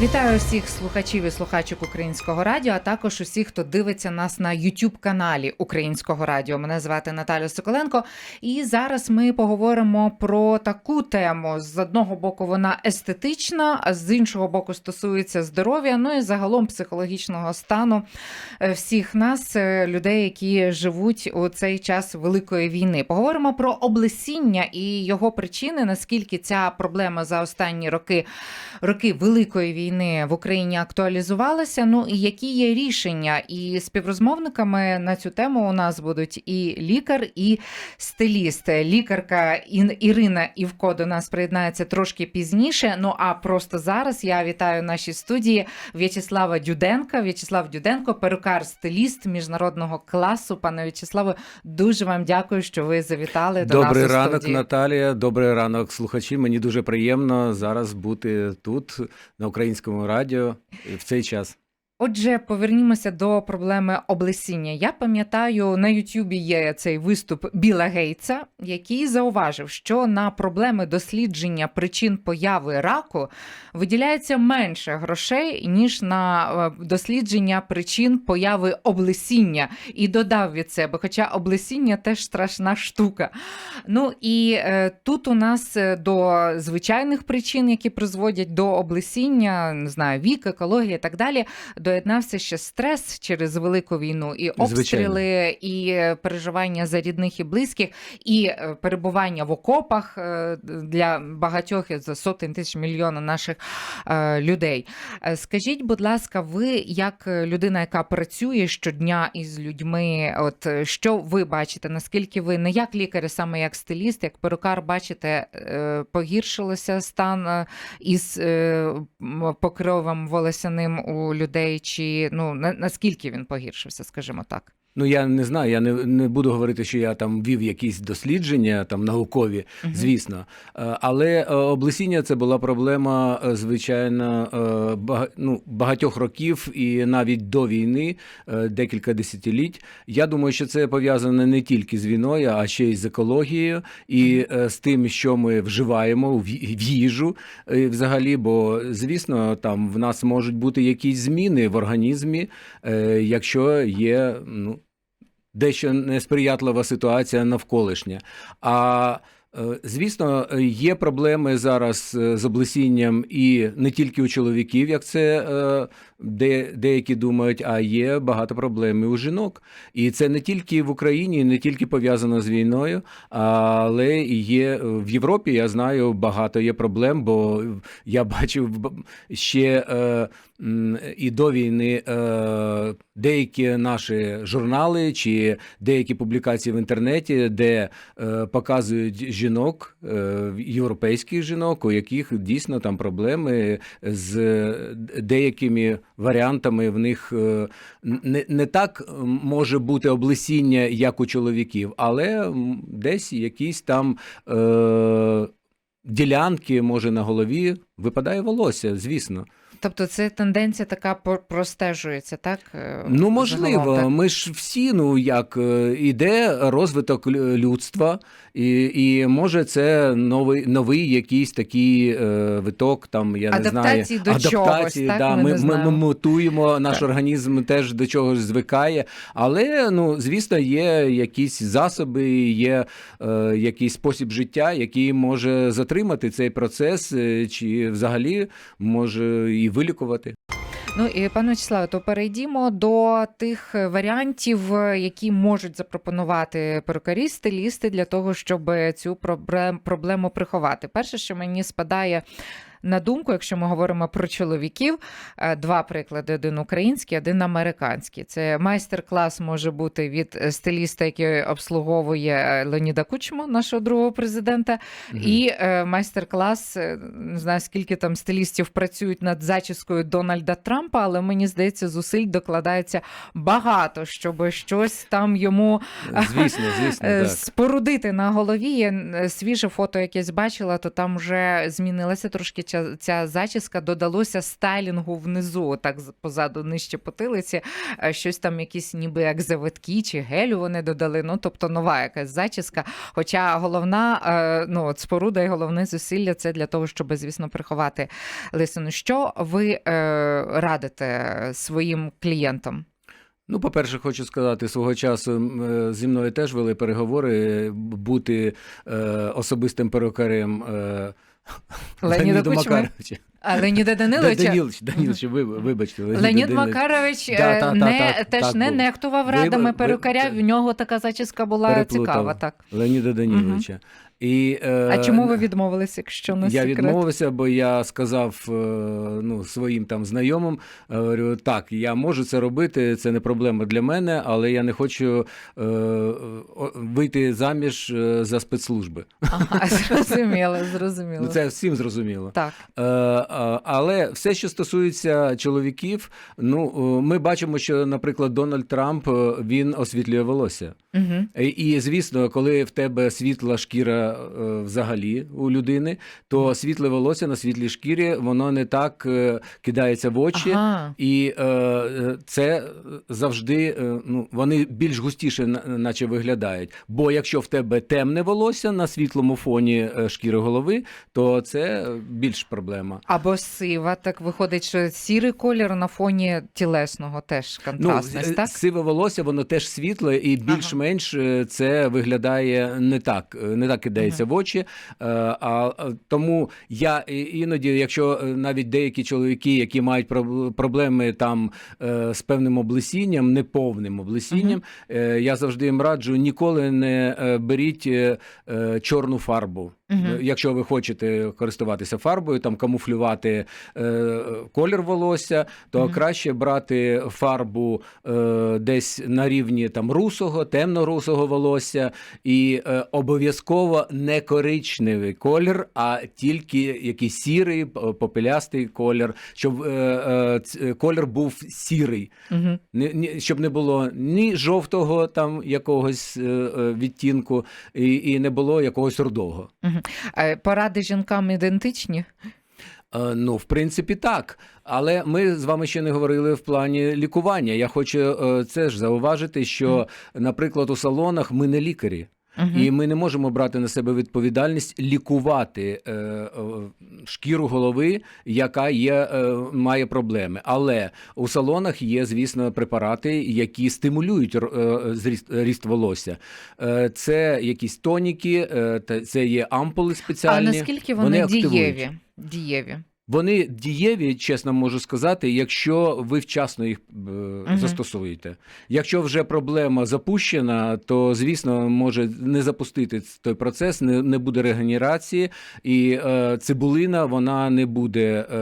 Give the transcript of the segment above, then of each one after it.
Вітаю всіх слухачів і слухачок українського радіо, а також усіх, хто дивиться нас на youtube каналі Українського радіо. Мене звати Наталя Соколенко. І зараз ми поговоримо про таку тему. З одного боку, вона естетична, а з іншого боку, стосується здоров'я, ну і загалом психологічного стану е, всіх нас, е, людей, які живуть у цей час великої війни. Поговоримо про облесіння і його причини, наскільки ця проблема за останні роки роки великої війни в Україні актуалізувалася. Ну і які є рішення? І співрозмовниками на цю тему у нас будуть і лікар, і стиліст. Лікарка Ірина Івко до нас приєднається трошки пізніше. Ну а просто зараз я вітаю в нашій студії В'ячеслава Дюденка. В'ячеслав Дюденко, перукар, стиліст міжнародного класу. Пане В'ячеславе, дуже вам дякую, що ви завітали до Добрий нас. у ранок, студії. Наталія. Добрий ранок, слухачі. Мені дуже приємно зараз бути тут на українському радіо в цей час. Отже, повернімося до проблеми облесіння. Я пам'ятаю, на Ютубі є цей виступ Біла Гейтса, який зауважив, що на проблеми дослідження причин появи раку виділяється менше грошей ніж на е, дослідження причин появи облесіння, і додав від себе. Хоча облесіння теж страшна штука. Ну і е, тут у нас е, до звичайних причин, які призводять до облесіння, не знаю, вік, екологія і так далі доєднався ще стрес через велику війну, і обстріли, і е, переживання за рідних і близьких, і е, перебування в окопах е, для багатьох за сотень тисяч мільйонів наших людей. Скажіть, будь ласка, ви як людина, яка працює щодня із людьми, от що ви бачите? Наскільки ви не як лікар, а саме як стиліст, як перукар, бачите, погіршилося стан із покровом волосяним у людей, чи ну на, наскільки він погіршився, скажімо так? Ну я не знаю, я не, не буду говорити, що я там вів якісь дослідження там наукові, Мгм. звісно. Е, Але е, облесіння це була проблема, е, звичайно, ну, багатьох років і навіть до війни, декілька десятиліть. Я думаю, що це пов'язане не тільки з війною, а ще й з екологією і з тим, що ми вживаємо в їжу взагалі. Бо, звісно, там в нас можуть бути якісь зміни в організмі, якщо є ну, дещо несприятлива ситуація навколишня. А е, Звісно, є проблеми зараз е, з облесінням і не тільки у чоловіків, як це е, де, деякі думають, а є багато проблем і у жінок. І це не тільки в Україні, не тільки пов'язано з війною, але і є в Європі. Я знаю, багато є проблем, бо я бачив ще і до війни е, деякі наші журнали чи деякі публікації в інтернеті, де е, показують жінок, е, європейських жінок, у яких дійсно там проблеми з деякими варіантами. В них не, не так може бути облесіння, як у чоловіків, але десь якісь там. Ділянки, може, на голові випадає волосся, звісно. Тобто, це тенденція така простежується, так? Е, Ну, можливо, загалом, так? ми ж всі, ну як е, іде розвиток людства, і, і може це новий новий якийсь такий е, виток, там я Адаптації не знаю, до чогось, так? да, Ми ми, ми, мутуємо, наш Так. організм теж до чогось звикає. Але ну, звісно, є якісь засоби, є е, якийсь спосіб життя, який може затримати цей процес, е, чи взагалі може і вилікувати. Ну і пане Вячеславе, то перейдімо до тих варіантів, які можуть запропонувати перукарі, стилісти для того, щоб цю проблем- проблему приховати. Перше, що мені спадає. На думку, якщо ми говоримо про чоловіків, е, два приклади: один український, один американський. Це майстер-клас може бути від е, стиліста, який обслуговує е, Леоніда Кучму, нашого другого президента, і е, майстер-клас, не знаю, скільки там стилістів працюють над зачіскою Дональда Трампа, але мені здається, зусиль докладається багато, щоб щось там йому Звісно, звісно, так. спорудити на голові. Я свіже фото якесь бачила, то там вже змінилася трошки ця, ця зачіска додалося стайлінгу внизу, так позаду нижче потилиці. Е, Щось там, якісь ніби як завитки чи гелю вони додали. Ну тобто нова якась зачіска. Хоча головна е, ну, от споруда і головне зусилля це для того, щоб, звісно, приховати лисину. Що ви е, радите своїм клієнтам? Ну, по-перше, хочу сказати, свого часу зі мною теж вели переговори бути е, особистим перукарем е, Кучми? Макаровича. А Леніда Даниловича? Данілович, Данілович, ви, вибачте. Леніда Леонід Данилович. Макарович Да, е, та, та, не, так, теж так не було. нехтував Ви- радами ви- перукаря, в нього така зачіска була Переплутав. цікава. Так. Леоніда Даніловича. І, е, А чому ви відмовились, якщо не Я секрет? відмовився, бо я сказав е, ну, своїм там знайомим, е, говорю, так, я можу це робити, це не проблема для мене, але я не хочу е, вийти заміж е, за спецслужби. Ага, зрозуміло, зрозуміло. Ну, це всім зрозуміло. Так. Е, Але все, що стосується чоловіків, ну е, ми бачимо, що, наприклад, Дональд Трамп е, він освітлює волосся. Угу. І, звісно, коли в тебе світла шкіра взагалі у людини, то світле волосся на світлій шкірі воно не так е, кидається в очі. Ага. І е, е, це завжди е, ну, вони більш густіше, наче виглядають. Бо якщо в тебе темне волосся на світлому фоні е, шкіри голови, то це більш проблема. Або сива, так виходить, що сірий колір на фоні тілесного теж контрастність, ну, так? сиве волосся, воно теж світле, і більш-менш е, це виглядає не так, е, не так кидається в очі. Е, А а, тому я іноді, якщо е, навіть деякі чоловіки, які мають проб- проблеми там е, з певним облесінням, неповним облесінням, е, я завжди їм раджу ніколи не е, беріть е, е, чорну фарбу. Е, Якщо ви хочете користуватися фарбою, там камуфлювати е, колір волосся, то Мгм. краще брати фарбу е, десь на рівні там русого, темно-русого волосся, і е, обов'язково не коричневий колір, а тільки якийсь сірий, попелястий колір, щоб е, е, колір був сірий. Угу. Не, ні, щоб не було ні жовтого там якогось е, е, відтінку, і, і не було якогось рудого. Поради жінкам ідентичні? Е, Ну, в принципі, так. Але ми з вами ще не говорили в плані лікування. Я хочу е, це ж зауважити, що, наприклад, у салонах ми не лікарі. Угу. І ми не можемо брати на себе відповідальність лікувати е, е, шкіру голови, яка є, е, має проблеми. Але у салонах є, звісно, препарати, які стимулюють е, зріст, ріст волосся. Е, це якісь тоніки, е, це є ампули А спеціальні. наскільки вони, активують. дієві? Дієві. Вони дієві, чесно можу сказати, якщо ви вчасно їх е, застосуєте. Якщо вже проблема запущена, то звісно може не запустити той процес, не, не буде регенерації, і е, цибулина вона не буде е,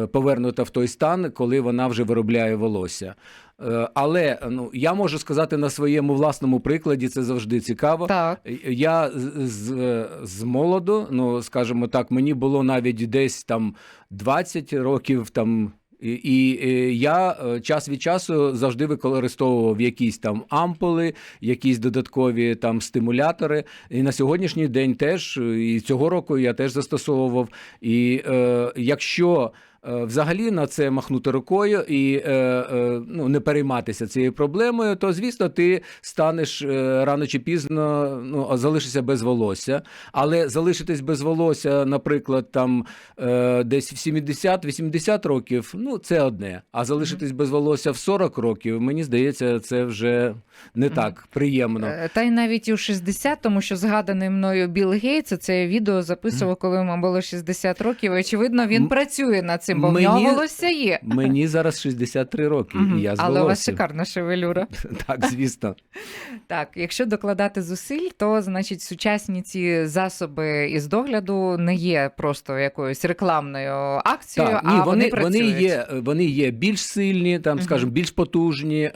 е, повернута в той стан, коли вона вже виробляє волосся. Е, але ну я можу сказати на своєму власному прикладі, це завжди цікаво. Так. Я з, з, молоду, ну скажімо так, мені було навіть десь там 20 років там. І, і е, я е, час від часу завжди використовував якісь там ампули, якісь додаткові там стимулятори. І на сьогоднішній день теж, е, і цього року я теж застосовував. І е, якщо е, взагалі на це махнути рукою і е, е, ну, не перейматися цією проблемою, то звісно ти станеш е, рано чи пізно ну, залишишся без волосся. Але залишитись без волосся, наприклад, там е, десь в 70-80 років, ну це одне. А залишитись без волосся в 40 років, мені здається, це вже не так приємно. Е, Та й навіть у 60, тому що згаданий мною Білл Гейтс, це відео записував, коли йому було 60 років. І, очевидно, він працює над цим, бо в мені- нього волосся є. Мені зараз 63 роки, Мгм. і я з Але у вас волоссям. шикарна шевелюра. Так, звісно. Так, якщо докладати зусиль, то значить сучасні ці засоби із догляду не є просто якоюсь рекламною акцією, Так, а ні, вони, вони, працюють. вони, є, вони є більш сильні, там, Мгм. скажімо, більш потужні е,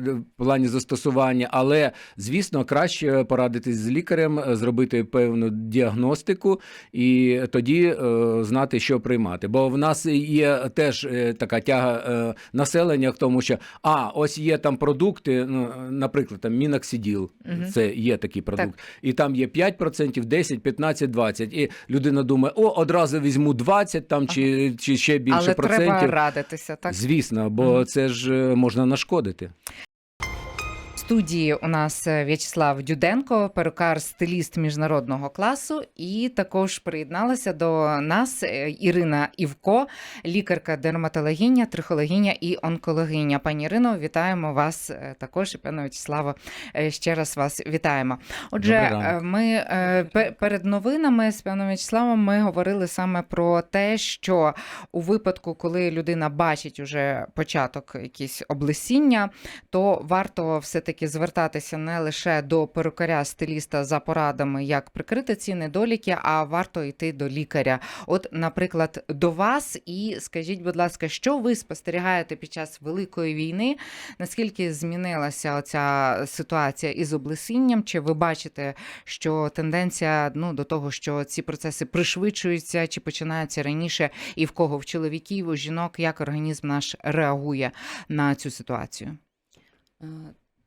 в плані застосування, але, звісно, краще порадитись з лікарем, е, зробити певну діагностику і тоді е, знати, що приймати. Бо в нас є теж е, така тяга е, населення в тому, що а ось є там продукти, ну, наприклад, там міноксиділ, угу. це є такий продукт, і там є 5%, 10, 15, 20. І людина думає, о, одразу візьму 20 там чи, чи ще більше Але процентів. треба радитися, так? Звісно, бо угу. це ж е, можна нашкодити. Студії у нас е, В'ячеслав Дюденко, перукар, стиліст міжнародного класу, і також приєдналася до нас е, Ірина Івко, лікарка, дерматологиня, трихологиня і онкологиня. Пані Ірино, вітаємо вас е, також. І пане В'ячеславе, е, ще раз вас вітаємо. Отже, ми перед новинами з паном В'ячеславом ми говорили саме про те, що у випадку, коли людина бачить уже початок якісь облесіння, то варто все-таки звертатися не лише до перукаря стиліста за порадами, як прикрити ці недоліки, а варто йти до лікаря. От, наприклад, до вас, і скажіть, будь ласка, що ви спостерігаєте під час великої війни? Наскільки змінилася оця ситуація із облесінням? Чи ви бачите, що тенденція ну до того, що ці процеси пришвидшуються, чи починаються раніше, і в кого в чоловіків, у жінок, як організм наш реагує на цю ситуацію?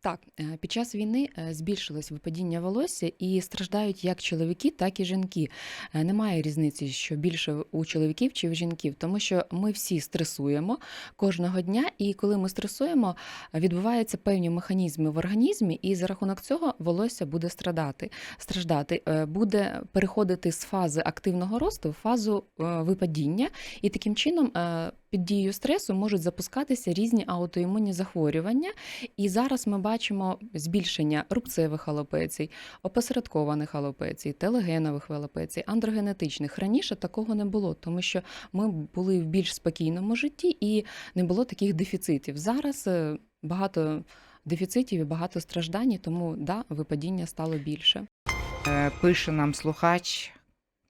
Так, е, під час війни е, збільшилось випадіння волосся і страждають як чоловіки, так і жінки. Е, Немає різниці, що більше у чоловіків чи в жінків, тому що ми всі стресуємо кожного дня, і коли ми стресуємо, відбуваються певні механізми в організмі, і за рахунок цього волосся буде страдати, страждати, буде переходити з фази активного росту в фазу випадіння, і таким чином під дією стресу можуть запускатися різні аутоімунні захворювання. І зараз ми бачимо збільшення рубцевих алопецій, опосередкованих алопецій, телегенових алопецій, андрогенетичних. Раніше такого не було, тому що ми були в більш спокійному житті і не було таких дефіцитів. Зараз е, багато дефіцитів і багато страждань, тому да, випадіння стало більше. Е, Пише нам слухач.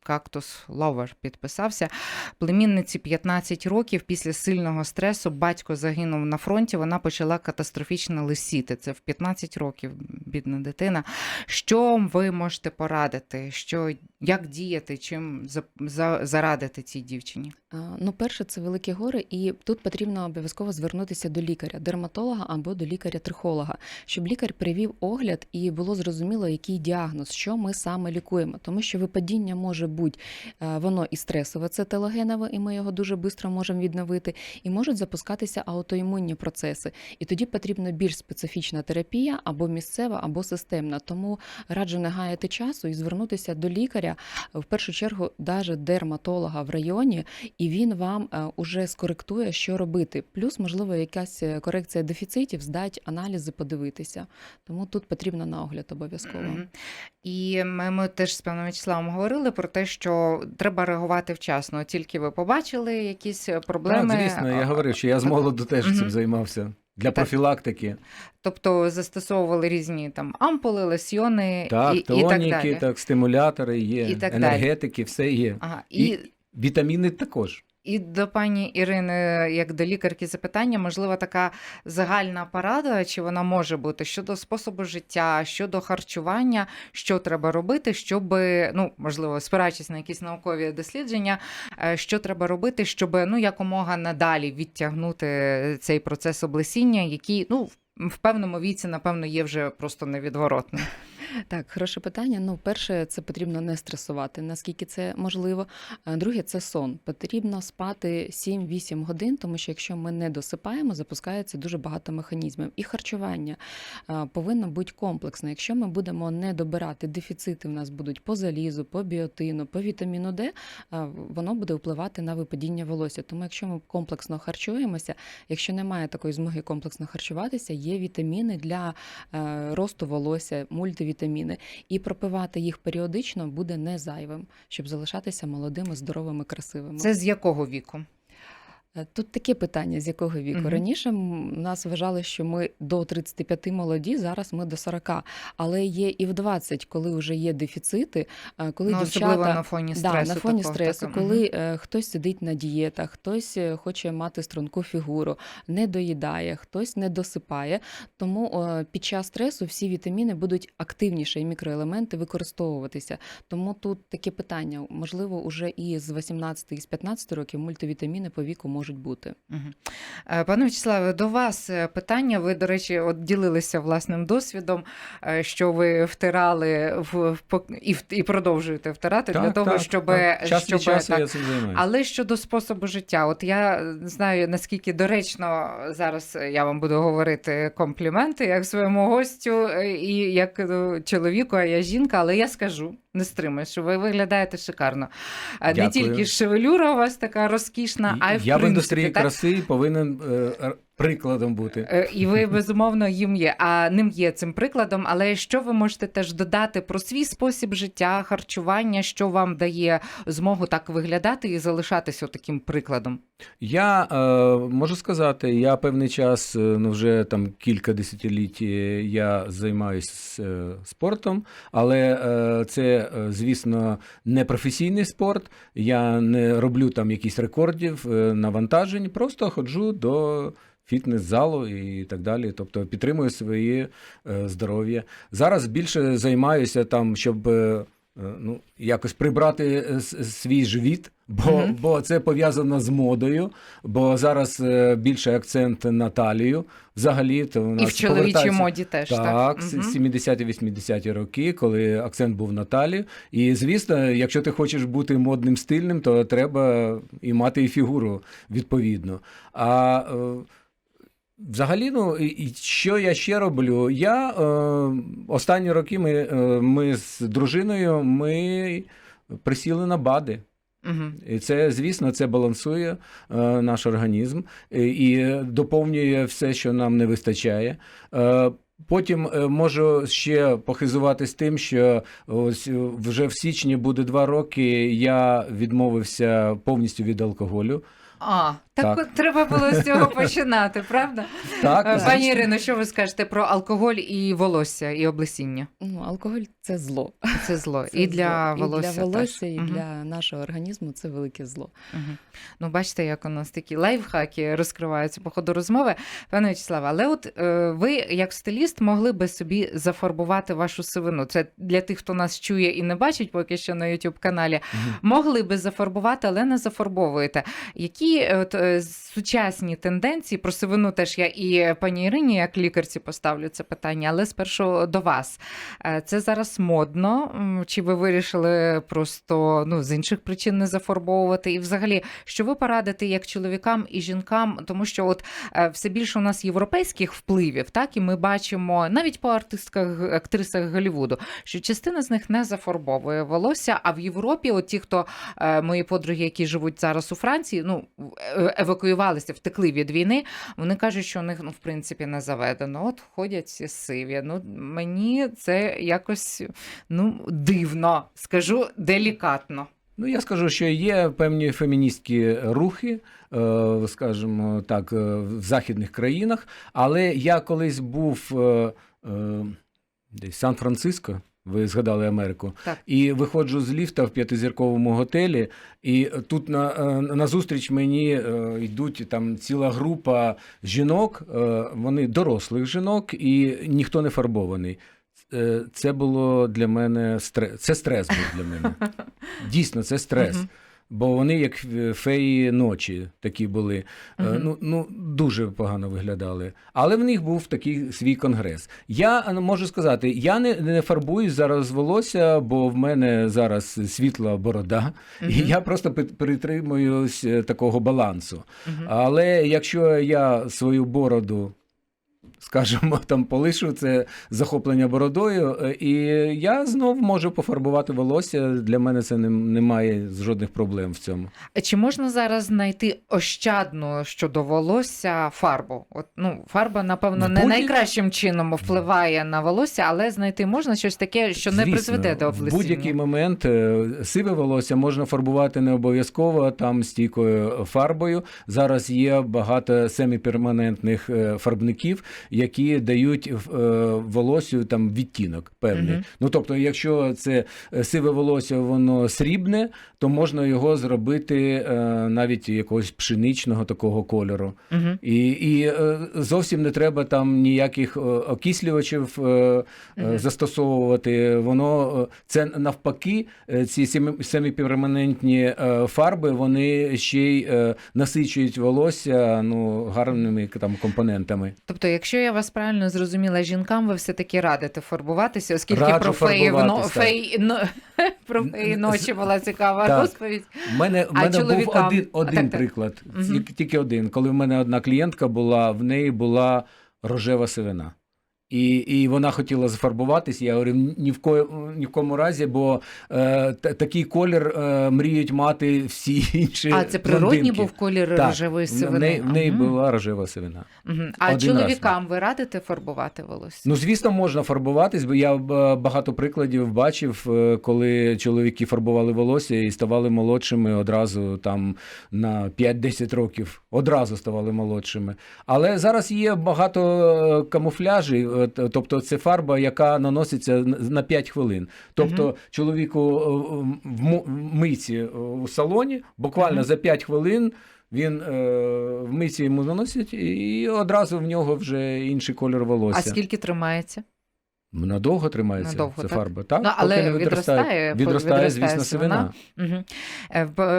Кактус Ловер підписався. Племінниці 15 років після сильного стресу батько загинув на фронті. Вона почала катастрофічно лисіти. Це в 15 років, бідна дитина. Що ви можете порадити? Що як діяти? Чим за, за, зарадити цій дівчині? А, Ну, перше, це великі гори, і тут потрібно обов'язково звернутися до лікаря, дерматолога або до лікаря-трихолога, щоб лікар привів огляд і було зрозуміло, який діагноз, що ми саме лікуємо. Тому що випадіння може бути е, воно і стресове, це телогенове, і ми його дуже швидко можемо відновити, і можуть запускатися аутоімунні процеси. І тоді потрібна більш специфічна терапія або місцева, або системна. Тому раджу не гаяти часу і звернутися до лікаря, в першу чергу, навіть дерматолога в районі і він вам е, уже скоректує, що робити. Плюс, можливо, якась е, корекція дефіцитів, здать аналізи, подивитися. Тому тут потрібно на огляд обов'язково. І ми, ми теж з паном Вячеславом говорили про те, що треба реагувати вчасно. Тільки ви побачили якісь проблеми. Так, звісно, я говорив, що я з молоду теж цим займався. Для профілактики. Тобто застосовували різні там ампули, лосьйони Так, і, і так далі. так, стимулятори є, І так далі. енергетики, все є. Ага. І, І- Вітаміни також. і до пані Ірини, як до лікарки, запитання, можливо, така загальна порада, чи вона може бути щодо способу життя, щодо харчування, що треба робити, щоб, ну, можливо, спираючись на якісь наукові дослідження, е, що треба робити, щоб ну, якомога надалі відтягнути цей процес облесіння, який, ну, в- певному віці, напевно, є вже просто невідворотним. Так, хороше питання. Ну, перше, це потрібно не стресувати, наскільки це можливо. Друге, це сон. Потрібно спати 7-8 годин, тому що якщо ми не досипаємо, запускається дуже багато механізмів. І харчування повинно бути комплексно. Якщо ми будемо не добирати дефіцити, в нас будуть по залізу, по біотину, по вітаміну Д, воно буде впливати на випадіння волосся. Тому, якщо ми комплексно харчуємося, якщо немає такої змоги комплексно харчуватися, є вітаміни для росту волосся, мультивітаміни, і пропивати їх періодично буде не зайвим, щоб залишатися молодими, здоровими, красивими. Це з якого віку? Е, Тут таке питання, з якого віку. Мгм. Раніше нас вважали, що ми до 35 молоді, зараз ми до 40. Але є і в 20, коли вже є дефіцити, е, коли ну, дівчата особливо на фоні Да, стресу. на фоні такого, стресу, так, коли е, хтось сидить на дієтах, хтось хоче мати струнку фігуру, не доїдає, хтось не досипає. Тому під час стресу всі вітаміни будуть активніше і мікроелементи використовуватися. Тому тут таке питання: можливо, уже і з 18 і з 15 років мультивітаміни по віку можуть бути. Мгм. Е, Пане Вячеславе, до вас е, питання. Ви, до речі, от ділилися власним досвідом, е, що ви втирали в, і, в- і продовжуєте втирати для того, щоб, Час щоб часу так, я цим. Але щодо способу життя, от я знаю наскільки доречно зараз я вам буду говорити компліменти як своєму гостю і як чоловіку, а я жінка, але я скажу, не стримаєш. ви виглядаєте шикарно. Дякую. Не тільки шевелюра у вас така розкішна, а й в я в принципі, індустрії так? краси повинен е, прикладом бути. Е, І ви безумовно їм є, а ним є цим прикладом. Але що ви можете теж додати про свій спосіб життя, харчування, що вам дає змогу так виглядати і залишатися таким прикладом? Я е, можу сказати, я певний час, е, ну вже там кілька десятиліть, е, я займаюся е, спортом, але е, це, звісно, не професійний спорт. Я не роблю там якісь рекордів е, навантажень, просто ходжу до фітнес-залу і так далі. Тобто підтримую своє е, здоров'я. Зараз більше займаюся там, щоб. е, е, Ну, якось прибрати свій живіт, бо, Мгм. бо це пов'язано з модою, бо зараз е, більше акцент на талію. Взагалі, то у І в чоловічій моді теж так, так. с- Мгм. 70-80-ті роки, коли акцент був на талію. І звісно, якщо ти хочеш бути модним стильним, то треба і мати і фігуру відповідно. А е, Взагалі, ну і- що я ще роблю? Я е, останні роки ми, е, ми з дружиною ми присіли на БАДи. Мгм. І це, звісно, це балансує е, наш організм і, і доповнює все, що нам не вистачає. Е, Потім е, можу ще похизуватись тим, що ось е, вже в січні буде два роки. Я відмовився повністю від алкоголю. А, так, Так. от треба було з цього починати, правда? Так, Е. Пані Ірино, що ви скажете про алкоголь і волосся, і облесіння? Ну, алкоголь це зло. Це зло. Це і для зло. волосся. і для волосся, і Мгм. для нашого організму це велике зло. Мгм. Ну, бачите, як у нас такі лайфхаки розкриваються по ходу розмови. Пане Вячеславе, але от е, ви, як стиліст, могли би собі зафарбувати вашу сивину. Це для тих, хто нас чує і не бачить поки що на youtube каналі. Мгм. Могли би зафарбувати, але не зафарбовуєте. Які е, от, е, сучасні тенденції про сивину теж я і пані Ірині, як лікарці, поставлю це питання, але спершу до вас. Е, Це зараз модно. Чи ви вирішили просто ну, з інших причин не зафарбовувати? І взагалі, що ви порадите як чоловікам і жінкам, тому що от е, все більше у нас європейських впливів, так і ми бачимо навіть по артистках, актрисах Голлівуду, що частина з них не зафарбовує волосся. А в Європі, от ті, хто е, мої подруги, які живуть зараз у Франції, ну е- евакуювалися, втекли від війни. Вони кажуть, що у них ну в принципі не заведено. От ходять всі сиві. Ну мені це якось ну дивно, скажу делікатно. Ну, я скажу, що є певні феміністські рухи, е, скажімо так, е, в західних країнах. Але я колись був е, десь Сан-Франциско. Ви згадали Америку, Так. і виходжу з ліфта в п'ятизірковому готелі, і тут на, е, на зустріч мені е, йдуть там ціла група жінок, е, вони дорослих жінок, і ніхто не фарбований. Це було для мене стрес. Це стрес був для мене. Дійсно, це стрес. Бо вони як феї ночі такі були. Мгм. Ну, ну дуже погано виглядали. Але в них був такий свій конгрес. Я е, можу сказати, я не, не фарбуюсь зараз волосся, бо в мене зараз світла борода, і я просто притримуюсь е, такого балансу. Мгм. Але якщо я свою бороду скажімо, там полишу це захоплення бородою, е, і я знов можу пофарбувати волосся. Для мене це не, немає жодних проблем в цьому. Чи можна зараз знайти ощадну щодо волосся фарбу? От ну фарба, напевно, В не будь- найкращим чином впливає на волосся, але знайти можна щось таке, що не призведе до В будь-який момент е, сиве волосся можна фарбувати не обов'язково там стійкою фарбою. Зараз є багато семіперманентних е, фарбників, які дають е, волоссю там відтінок певний. Мгм. Ну тобто, якщо це е, сиве волосся, воно срібне, то можна його зробити е, навіть якогось пшеничного такого кольору. Угу. І, і зовсім не треба там ніяких окислювачів е, застосовувати. Воно це навпаки, ці семіперманентні е, фарби вони ще й насичують волосся ну гарними там компонентами. Тобто, якщо я вас правильно зрозуміла, жінкам ви все-таки радите фарбуватися, оскільки Раджу про феї, но... фей... но, про феї ночі була цікава Так. розповідь. У мене, в А мене був один один, А, так, так. приклад, тільки один. Коли в мене одна клієнтка була, в неї була рожева сивина. І, і вона хотіла зафарбуватись. Я говорю, ні в, ко, ні в кому разі, бо е, та- такий колір е, мріють мати всі інші. А це природній блондинки. був колір Так. рожевої В сивини? неї, в неї Ага. була рожева сивина. Мгм. А Один раз. чоловікам ви радите фарбувати волосся? Ну, звісно, можна фарбуватись, бо я багато прикладів бачив, е, коли чоловіки фарбували волосся і ставали молодшими одразу там на 5-10 років. Одразу ставали молодшими. Але зараз є багато е, камуфляжів, е, тобто це фарба, яка наноситься на 5 хвилин. Тобто Мгм. чоловіку е, в мо- в миці е, у салоні буквально Мгм. за 5 хвилин. Він е, в миці йому наносять, і одразу в нього вже інший кольор волосся. А скільки тримається? Надовго тримається Надовго, ця так? фарба, так? Ну, але поки не відростає, відростає, відростає, звісно, сивина. Угу.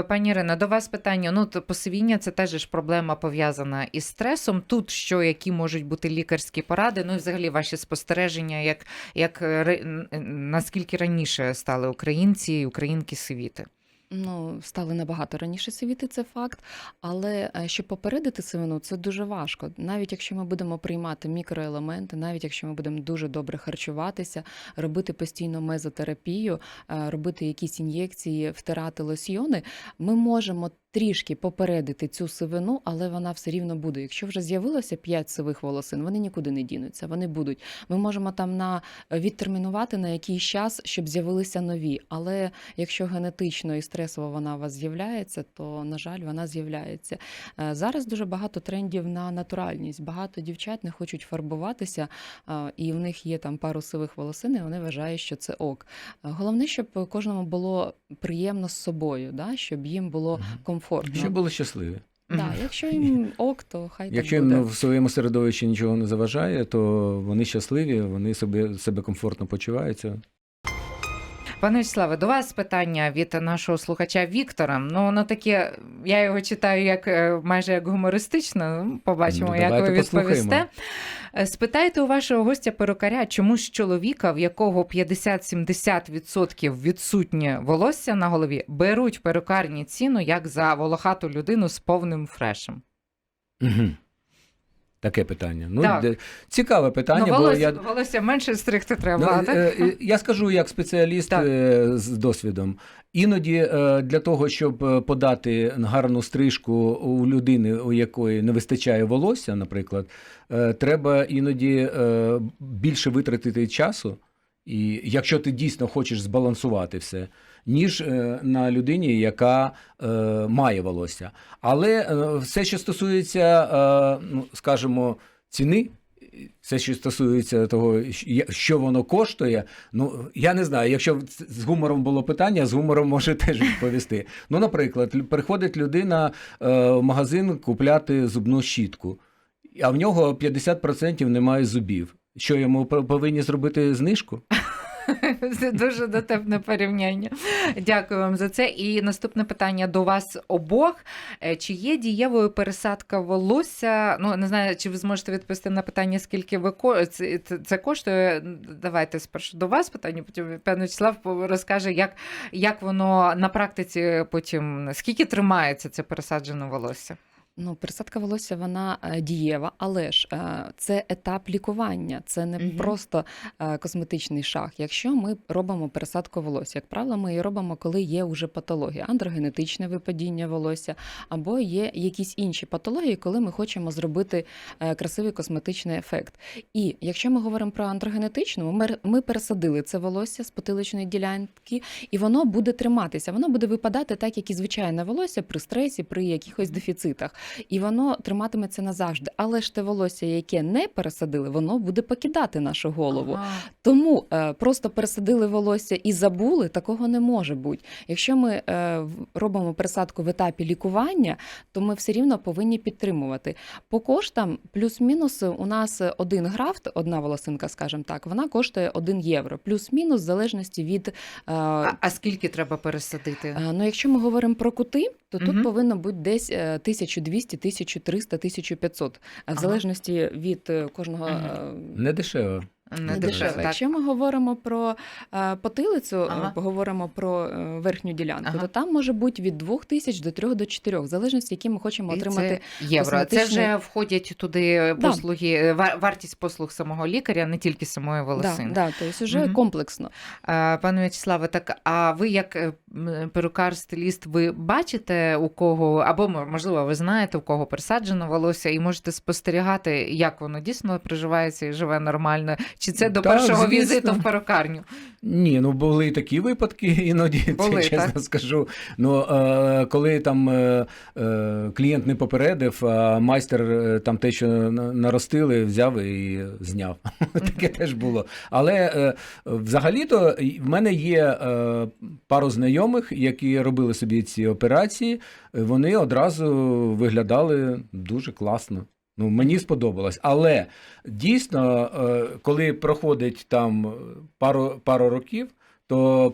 Пані Ірина, до вас питання. Ну, то посивіння це теж ж проблема пов'язана із стресом. Тут що, які можуть бути лікарські поради? Ну і взагалі ваші спостереження, як, як е, наскільки раніше стали українці і українки сивіти? Ну, стали набагато раніше сивіти, це факт. Але е, щоб попередити сивину, це дуже важко. Навіть якщо ми будемо приймати мікроелементи, навіть якщо ми будемо дуже добре харчуватися, робити постійно мезотерапію, е, робити якісь ін'єкції, втирати лосьйони, ми можемо трішки попередити цю сивину, але вона все рівно буде. Якщо вже з'явилося 5 сивих волосин, вони нікуди не дінуться, вони будуть. Ми можемо там на відтермінувати на якийсь час, щоб з'явилися нові. Але якщо генетично і стресово вона у вас з'являється, то на жаль, вона з'являється. Е, Зараз дуже багато трендів на натуральність. Багато дівчат не хочуть фарбуватися, е, і в них є там пару сивих волосин, і вони вважають, що це ок. Е, Головне, щоб кожному було приємно з собою, да? щоб їм було комфортно. Щоб були щасливі. Да, якщо їм ок, то хай Якщо так буде. їм в своєму середовищі нічого не заважає, то вони щасливі, вони себе, себе комфортно почуваються. Пане Вячеславе, до вас питання від нашого слухача Віктора. Ну, воно таке, я його читаю як е, майже як гумористично. Ну, Побачимо, Ну, як ви відповісте. послухаємо. Е, Спитайте у вашого гостя перукаря, чому ж чоловіка, в якого 50-70% відсутнє волосся на голові, беруть перукарні ціну як за волохату людину з повним фрешем. Угу. Таке питання. Ну, Так. де- цікаве питання, ну, бо я. волосся менше стригти треба, Ну, так? е, е, Я скажу як спеціаліст Так. е, з досвідом. Іноді е, для того, щоб е, подати гарну стрижку у людини, у якої не вистачає волосся, наприклад, е, треба іноді е, більше витратити часу. І якщо ти дійсно хочеш збалансувати все, ніж е, на людині, яка е, має волосся. Але е, все, що стосується, ну, скажімо, ціни, все, що стосується того, що воно коштує, ну я не знаю. Якщо з гумором було питання, з гумором може теж відповісти. Ну, наприклад, приходить людина в магазин купляти зубну щітку, а в нього 50% немає зубів. Що йому повинні зробити знижку? Це дуже дотепне порівняння. Дякую вам за це. І наступне питання до вас обох. Е, Чи є дієвою пересадка волосся? Ну не знаю, чи ви зможете відповісти на питання, скільки ви це коштує. Давайте спершу до вас питання, потім пан Вячеслав розкаже, як, як воно на практиці потім скільки тримається це пересаджене волосся. Ну, пересадка волосся вона е, дієва, але ж е, це етап лікування, це не Мгм. просто е, косметичний шаг. Якщо ми робимо пересадку волосся, як правило, ми її робимо, коли є уже патологія, андрогенетичне випадіння волосся, або є якісь інші патології, коли ми хочемо зробити красивий косметичний ефект. І якщо ми говоримо про андрогенетичну, ми, ми пересадили це волосся з потиличної ділянки, і воно буде триматися, воно буде випадати так, як і звичайне волосся при стресі, при якихось дефіцитах і воно триматиметься назавжди. Але ж те волосся, яке не пересадили, воно буде покидати нашу голову. Ага. Тому е, просто пересадили волосся і забули, такого не може бути. Якщо ми е, робимо пересадку в етапі лікування, то ми все рівно повинні підтримувати. По коштам плюс-мінус у нас один графт, одна волосинка, скажімо так, вона коштує 1 євро, плюс-мінус в залежності від. е, А, а скільки треба пересадити? Е, Ну, якщо ми говоримо про кути, то тут повинно бути десь е, 1200, 1300, 1500, е, в залежності від е, кожного. Е, Не дешево. Не так. Якщо ми говоримо про е, потилицю, е, Ага. поговоримо про е, верхню ділянку, Ага. то там може бути від 2000 до 3 до 4, в залежності, які ми хочемо І отримати. це євро. Це вже входять туди послуги, ва- вартість послуг самого лікаря, не тільки самої волосини. да, тобто вже Мгм. комплексно. А, Пане В'ячеславе, так а ви як е, перукар-стиліст, ви бачите у кого, або можливо, ви знаєте, у кого пересаджено волосся, і можете спостерігати, як воно дійсно приживається і живе нормально? Чи це до Так, першого звісно. візиту в перукарню? Ні, ну були і такі випадки, іноді Були, це чесно так? скажу. Ну е, коли там е, е, клієнт не попередив, а майстер е, там те, що наростили, взяв і зняв. Таке теж було. Але е, взагалі-то в мене є е, пару знайомих, які робили собі ці операції. Вони одразу виглядали дуже класно. Ну, мені сподобалось. Але дійсно, е, коли проходить там пару, пару років, то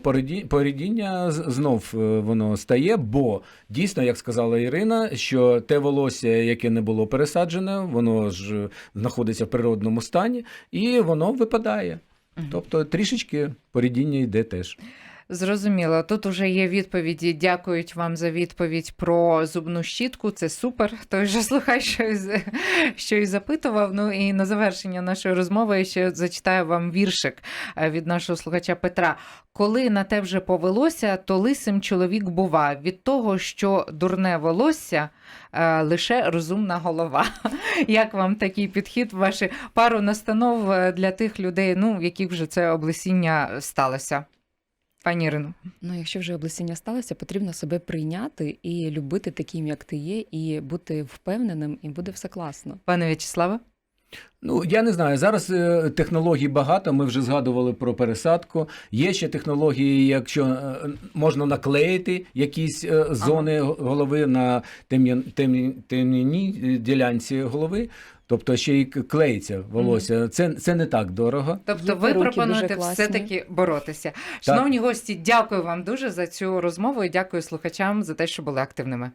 порідіння знов е, воно стає, бо дійсно, як сказала Ірина, що те волосся, яке не було пересаджене, воно ж знаходиться в природному стані, і воно випадає. Тобто трішечки порідіння йде теж. Зрозуміло. Тут уже є відповіді. Дякують вам за відповідь про зубну щітку. Це супер. Той же слухай, що й запитував. Ну і на завершення нашої розмови ще зачитаю вам віршик е, від нашого слухача Петра. Коли на те вже повелося, то лисим чоловік бува. Від того, що дурне волосся, е, лише розумна голова. Як вам такий підхід? Ваші пару настанов е, для тих людей, ну яких вже це облесіння сталося? Пані Ірино. Ну, якщо вже облесіння сталося, потрібно себе прийняти і любити таким, як ти є, і бути впевненим, і буде все класно. Пане В'ячеславе? Ну, я не знаю. Зараз е, технологій багато. Ми вже згадували про пересадку. Є ще технології, якщо е, можна наклеїти якісь е, зони голови на темні- темняній е, ділянці голови. Тобто ще й клеїться волосся. Це, це не так дорого. Тобто Є ви пропонуєте все-таки боротися. Шановні гості, дякую вам дуже за цю розмову і дякую слухачам за те, що були активними.